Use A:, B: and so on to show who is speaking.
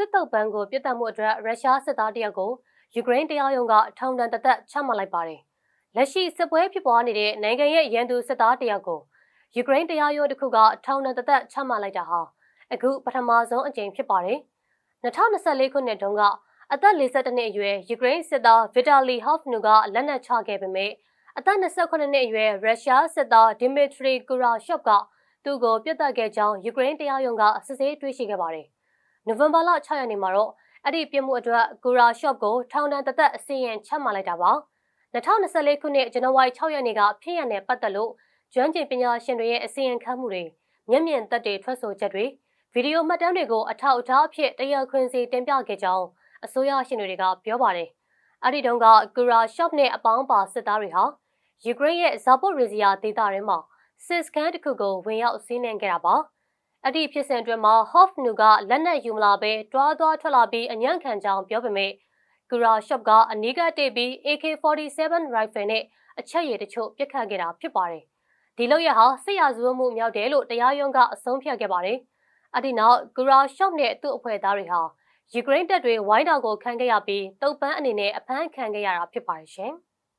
A: စစ်တုပ်ပန်းကိုပြစ်တက်မှုအတွက်ရုရှားစစ်သားတယောက်ကိုယူကရိန်းတရားရုံးကထောင်ဒဏ်တစ်သက်ချမှတ်လိုက်ပါတယ်။လက်ရှိစစ်ပွဲဖြစ်ပွားနေတဲ့နိုင်ငံရဲ့ရန်သူစစ်သားတယောက်ကိုယူကရိန်းတရားရုံးတစ်ခုကထောင်ဒဏ်တစ်သက်ချမှတ်လိုက်တာဟာအခုပထမဆုံးအကြိမ်ဖြစ်ပါတယ်။2024ခုနှစ်တုန်းကအသက်52နှစ်အရွယ်ယူကရိန်းစစ်သားဗီတာလီဟော့ဖ်နူကလက်နက်ချခဲ့ပေမဲ့အသက်28နှစ်အရွယ်ရုရှားစစ်သားဒီမီထရီကူရာရှော့ကသူ့ကိုပြစ်တက်ခဲ့ကြောင်းယူကရိန်းတရားရုံးကစစ်ဆေးတွေ့ရှိခဲ့ပါတယ်။ နိုဝင်ဘာလ6ရက်နေ့မှာတော့အဲ့ဒီပြစ်မှုအတွက်ကူရာရှော့ကိုထောင်ဒဏ်တစ်သက်အစီရင်ချမှတ်လိုက်တာပါ။2024ခုနှစ်ဇန်နဝါရီ6ရက်နေ့ကဖြစ်ရတဲ့ပတ်သက်လို့ကျွမ်းကျင်ပညာရှင်တွေရဲ့အစီရင်ခံမှုတွေမျက်မြင်သက်တွေထွက်ဆိုချက်တွေဗီဒီယိုမှတ်တမ်းတွေကိုအထောက်အထားအဖြစ်တရားခွင်စီတင်ပြခဲ့ကြောင်းအစိုးရရှင်တွေကပြောပါတယ်။အဲ့ဒီတုန်းကကူရာရှော့နဲ့အပေါင်းပါစစ်သားတွေဟာယူကရိန်းရဲ့ဇာပိုရီဇီယာဒေသထဲမှာစစ်စကန်တစ်ခုကိုဝင်ရောက်စီးနှင်ခဲ့တာပါ။ အဲ့ဒီဖြစ်စဉ်အတွင်းမှာ Hoff နူကလက်နက်ယူမလာဘဲတွားတွားထွက်လာပြီးအညံ့ခံကြောင်းပြောပေမဲ့ကူရာရှော့ကအနီးကတေးပြီး AK47 rifle နဲ့အချက်ရည်တချို့ပစ်ခတ်ခဲ့တာဖြစ်ပါတယ်။ဒီလောက်ရဟာစစ်ရာဇဝတ်မှုမြောက်တယ်လို့တရားရုံးကအဆုံးဖြတ်ခဲ့ပါတယ်။အဒီနောက်ကူရာရှော့နဲ့သူ့အဖွဲ့သားတွေဟာယူကရိန်းတပ်တွေဝိုင်းတော်ကိုခံခဲ့ရပြီးတုပ်ပန်းအနေနဲ့အဖမ်းခံခဲ့ရတာဖြစ်ပါတယ်ရှင်။